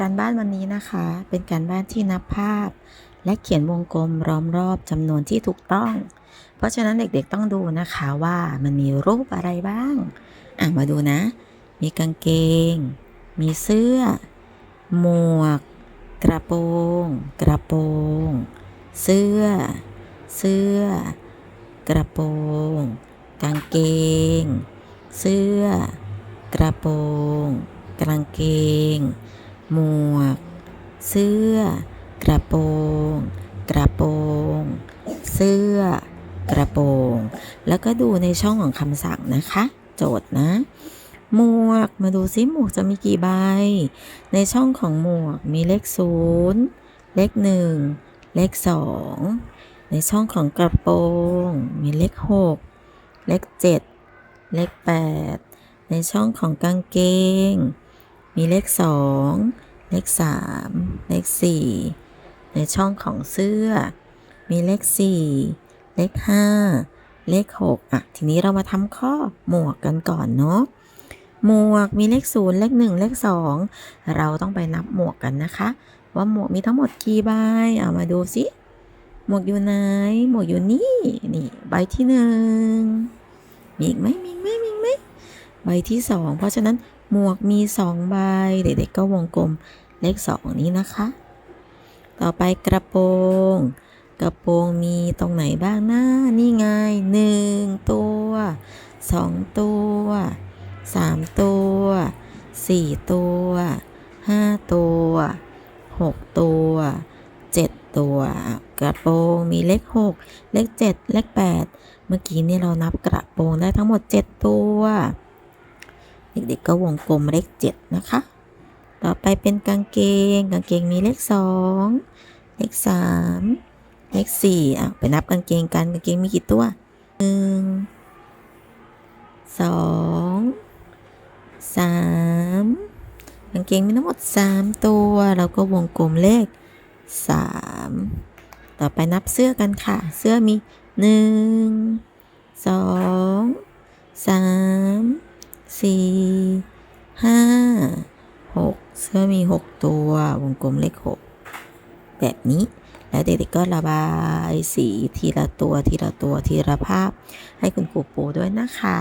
การบ้านวันนี้นะคะ เป็นการบ้านที่นับภาพ และเขียนวงกลมล้อมรอบจำนวนที่ถูกต้อง เพราะฉะนั้นเด็กๆต้องดูนะคะว่ามันมีรูปอะไรบ้าง อะมาดูนะ มีกางเกง มีเสื้อ หมวก กระโปรง กระโปรง เสื้อ เสื้อ กระโปรง กางเกง เสื้อ กระโปรง กางเกง หมวก เสื้อ กระโปรง กระโปรง เสื้อ กระโปรง แล้วก็ดูในช่องของคำสั่งนะคะ โจทย์นะ หมวก มาดูซิหมวกจะมีกี่ใบ ในช่องของหมวกมีเลขศูนย์เลขหนึ่งเลขสองในช่องของกระโปรง มีเลขหกเลขเจ็ดเลขแปดในช่องของกางเกง มีเลขสองเลขสามเลขสี่ในช่องของเสื้อ มีเลขสี่เลขห้าเลขหกอะ ทีนี้เรามาทำข้อหมวกกันก่อนเนาะหมวกมีเลขศูนย์เลขหนึ่งเลขสองเราต้องไปนับหมวกกันนะคะ ว่าหมวกมีทั้งหมดกี่ใบเอามาดูสิหมวกอยู่ไหน หมวกอยู่นี่ นี่ ใบที่หนึ่งมีอีกไหมมีไหมมีไหมใบที่สอง เพราะฉะนั้น หมวกมีสองใบ เด็กๆก็วงกลมเลขสองนี้นะคะ ต่อไปกระโปรง กระโปรงมีตรงไหนบ้างนะ นี่ไงหนึ่งตัวสองตัวสามตัวสี่ตัวห้าตัวหกตัวเจ็ดตัว กระโปรงมีเลขหกเลขเจ็ดเลขแปดเมื่อกี้นี่เรานับกระโปรงได้ทั้งหมดเจ็ดตัว เด็กๆก็วงกลมเลขเจ็ดนะคะ ต่อไปเป็นกางเกง กางเกงมีเลขสองเลขสามเลขสี่อะไปนับกางเกงกัน กางเกงมีกี่ตัวหนึ่งสองสามกางเกงมีทั้งหมดสามตัว เราก็วงกลมเลขสามต่อไปนับเสื้อกันค่ะ เสื้อมีหนึ่งสองสาม สี่ห้าหกเสื้อมีหกตัววงกลมเลขหกแบบนี้แล้วเด็กๆก็ระบายสีทีละตัวทีละตัวทีละภาพ ให้คุณครูปูด้วยนะคะ